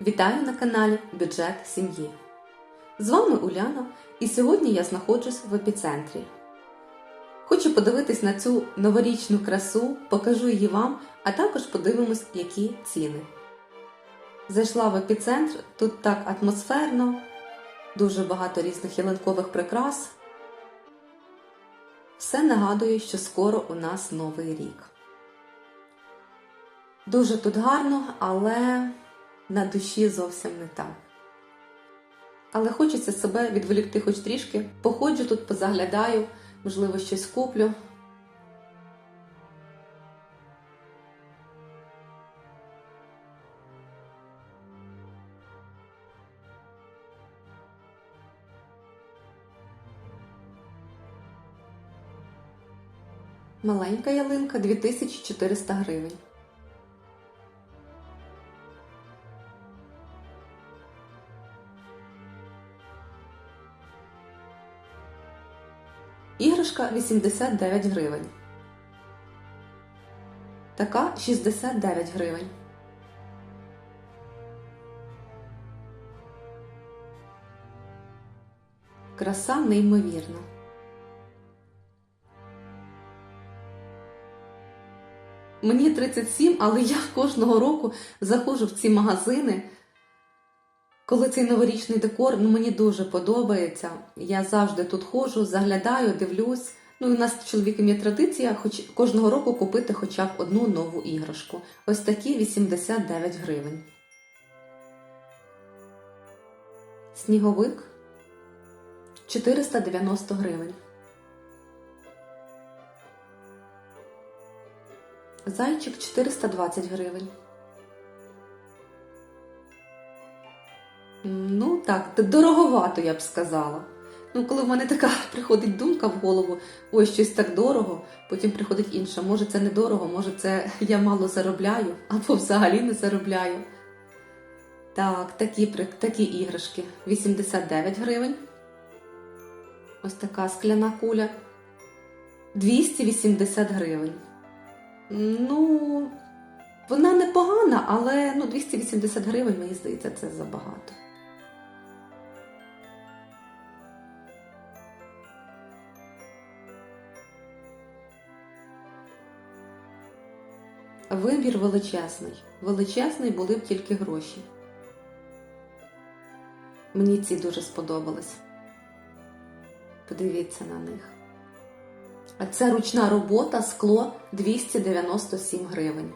Вітаю на каналі Бюджет сім'ї. З вами Уляна, і сьогодні я знаходжусь в епіцентрі. Хочу подивитись на цю новорічну красу, покажу її вам, а також подивимось, які ціни. Зайшла в епіцентр, тут так атмосферно, дуже багато різних ялинкових прикрас. Все нагадує, що скоро у нас новий рік. Дуже тут гарно, але на душі зовсім не так. Але хочеться себе відволікти хоч трішки. Походжу тут, позаглядаю, можливо, щось куплю. Маленька ялинка 2400 гривень. 89 гривень. Така 69 гривень. Краса неймовірна. Мені 37, але я кожного року заходжу в ці магазини. Коли цей новорічний декор, ну мені дуже подобається. Я завжди тут ходжу, заглядаю, дивлюсь. Ну і у нас з чоловіком є традиція хоч кожного року купити хоча б одну нову іграшку. Ось такі 89 гривень. Сніговик 490 гривень. Зайчик 420 гривень. Ну так, дороговато, я б сказала. Ну, коли в мене така приходить думка в голову, ой, щось так дорого, потім приходить інша. Може, це не дорого, може, це я мало заробляю, або взагалі не заробляю. Так, такі, такі іграшки. 89 гривень. Ось така скляна куля. 280 гривень. Ну, вона непогана, але ну, 280 гривень, мені здається, це забагато. Вибір величезний. Величезний були б тільки гроші. Мені ці дуже сподобались. Подивіться на них. А це ручна робота, скло 297 гривень.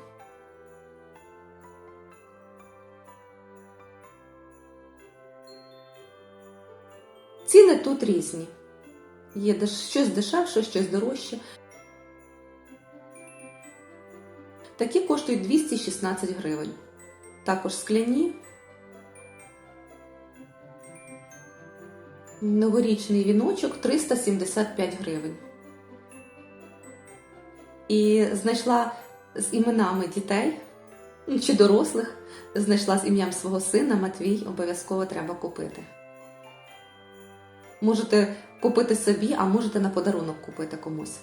Ціни тут різні. Є щось дешевше, щось дорожче. Такі коштують 216 гривень. Також скляні. Новорічний віночок 375 гривень. І знайшла з іменами дітей чи дорослих, знайшла з ім'ям свого сина Матвій, обов'язково треба купити. Можете купити собі, а можете на подарунок купити комусь.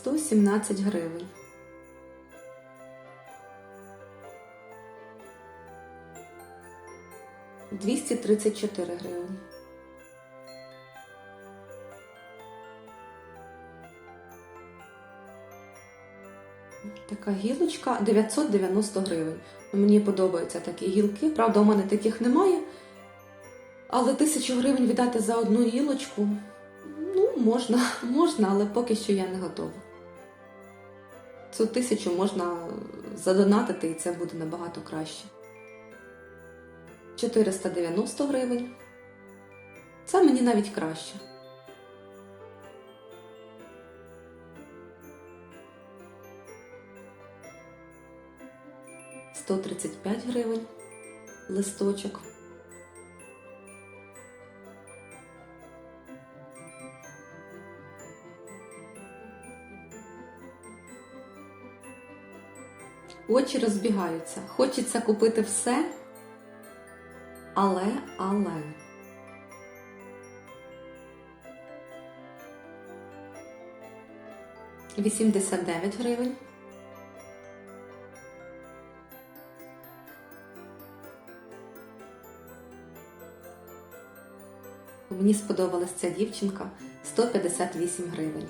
Сто сімнадцять гривень. Двісті тридцять чотири гривні. Така гілочка 990 гривень. Мені подобаються такі гілки. Правда, у мене таких немає. Але тисячу гривень віддати за одну гілочку. Ну, можна, можна, але поки що я не готова. Цю тисячу можна задонатити і це буде набагато краще. 490 гривень. Це мені навіть краще. Сто тридцять п'ять гривень листочок. Очі розбігаються. Хочеться купити все, але, але. Вісімдесят дев'ять гривень. Мені сподобалась ця дівчинка 158 гривень.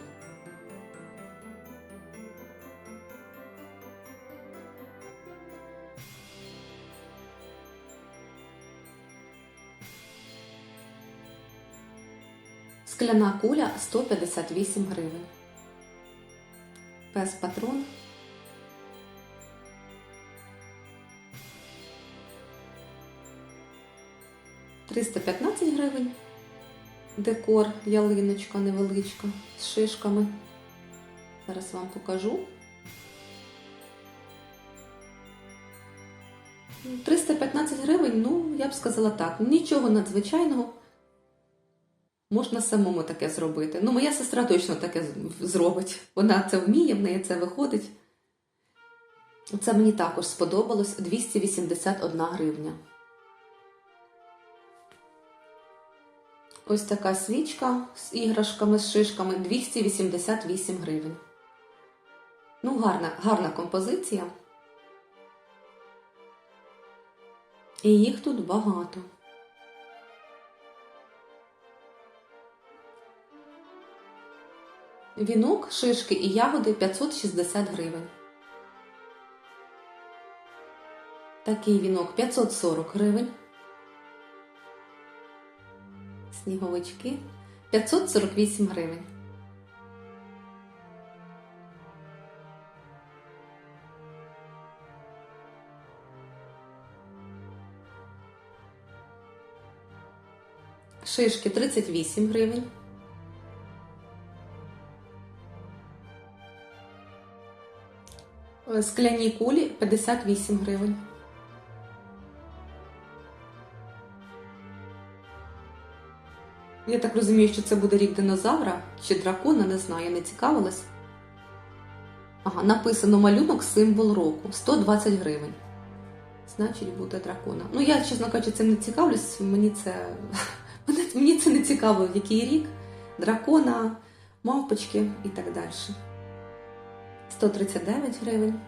Скляна куля 158 гривень. Пес патрон. Триста п'ятнадцять гривень. Декор, ялиночка невеличка з шишками. Зараз вам покажу. 315 гривень, ну, я б сказала так, нічого надзвичайного. Можна самому таке зробити. Ну, моя сестра точно таке зробить. Вона це вміє, в неї це виходить. Це мені також сподобалось 281 гривня. Ось така свічка з іграшками, з шишками 288 гривень. Ну, гарна, гарна композиція. І їх тут багато. Вінок, шишки і ягоди 560 гривень. Такий вінок 540 гривень. Сніговички 548 гривень. Шишки 38 гривень. Скляні кулі 58 гривень. Я так розумію, що це буде рік динозавра чи дракона, не знаю, не цікавилась. Ага, написано малюнок символ року 120 гривень. Значить, буде дракона. Ну, я, чесно кажучи, цим не цікавлюсь. Мені це мені це не цікаво, який рік. Дракона, мавпочки і так далі. 139 гривень.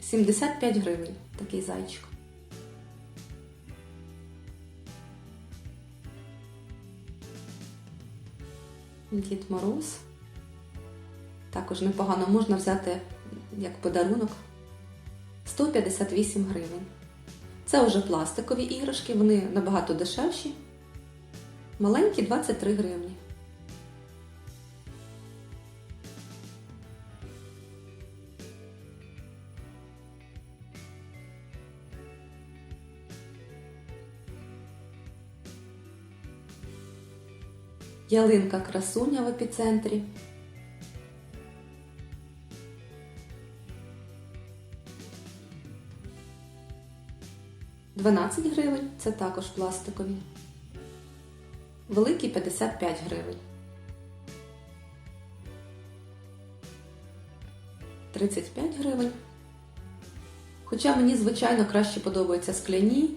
Сімдесят п'ять гривень такий зайчик. Дід Мороз. Також непогано можна взяти як подарунок. 158 гривень. Це вже пластикові іграшки, вони набагато дешевші. Маленькі 23 гривні. Ялинка красуня в епіцентрі. Дванадцять гривень це також пластикові. Великі 55 гривень. 35 гривень. Хоча мені, звичайно, краще подобаються скляні.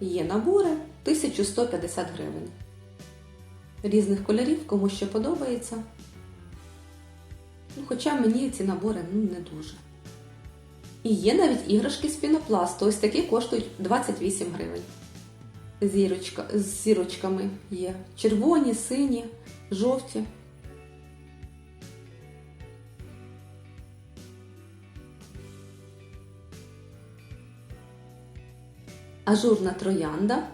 Є набори 1150 гривень. Різних кольорів, кому що подобається. Ну, хоча мені ці набори ну, не дуже. І є навіть іграшки з пінопласту. Ось такі коштують 28 гривень. Зірочка, з зірочками є. Червоні, сині, жовті. Ажурна троянда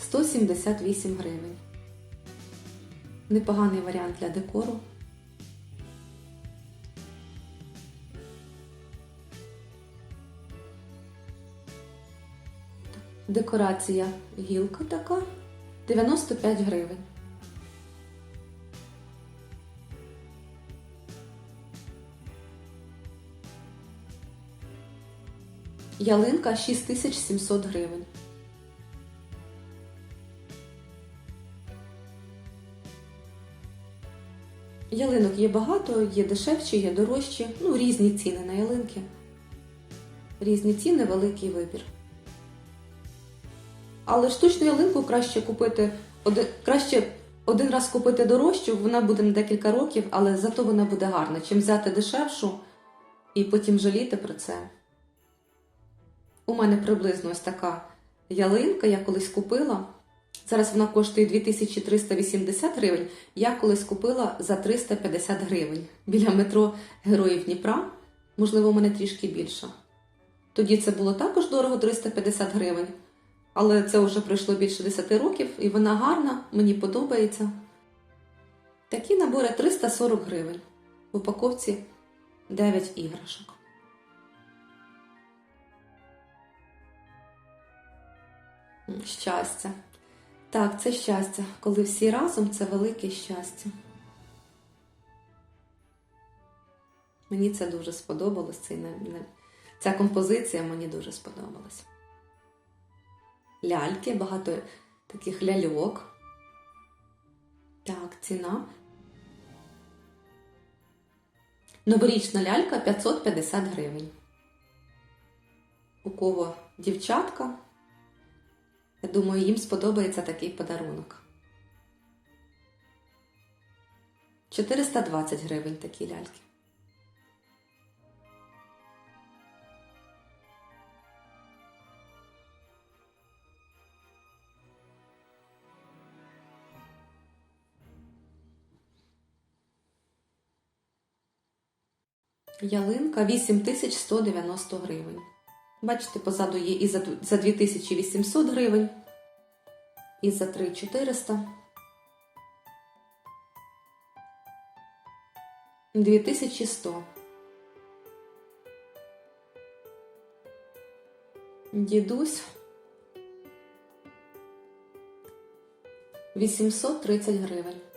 178 гривень непоганий варіант для декору. Декорація гілка така 95 гривень. Ялинка 6700 гривень. Ялинок є багато, є дешевші, є дорожчі, ну різні ціни на ялинки. Різні ціни, великий вибір. Але штучну ялинку краще купити один, краще один раз купити дорожчу, вона буде на декілька років, але зато вона буде гарна, чим взяти дешевшу і потім жаліти про це. У мене приблизно ось така ялинка, я колись купила. Зараз вона коштує 2380 гривень. Я колись купила за 350 гривень біля метро Героїв Дніпра. Можливо, у мене трішки більше. Тоді це було також дорого 350 гривень. Але це вже пройшло більше 10 років, і вона гарна, мені подобається. Такі набори 340 гривень. В упаковці 9 іграшок. Щастя. Так, це щастя. Коли всі разом, це велике щастя. Мені це дуже сподобалось. Цей, не, не- ця композиція мені дуже сподобалась. Ляльки, багато таких ляльок. Так, ціна. Новорічна лялька 550 гривень. У кого дівчатка, думаю, їм сподобається такий подарунок. 420 гривень такі ляльки. Ялинка 8190 гривень. Бачите, позаду є і за 2800 гривень, і за 3400. 2100. Дідусь 830 гривень. –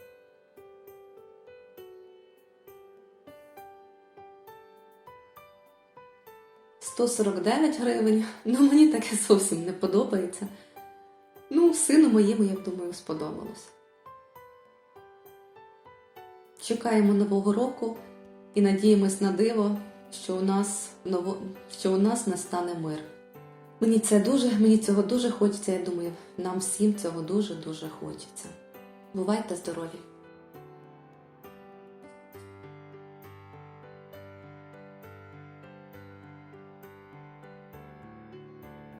149 гривень. Ну, мені таке зовсім не подобається. Ну, сину моєму, я думаю, сподобалось. Чекаємо Нового року і надіємось на диво, що у нас ново... що у нас настане мир. Мені це дуже, мені цього дуже хочеться. Я думаю, нам всім цього дуже дуже хочеться. Бувайте здорові!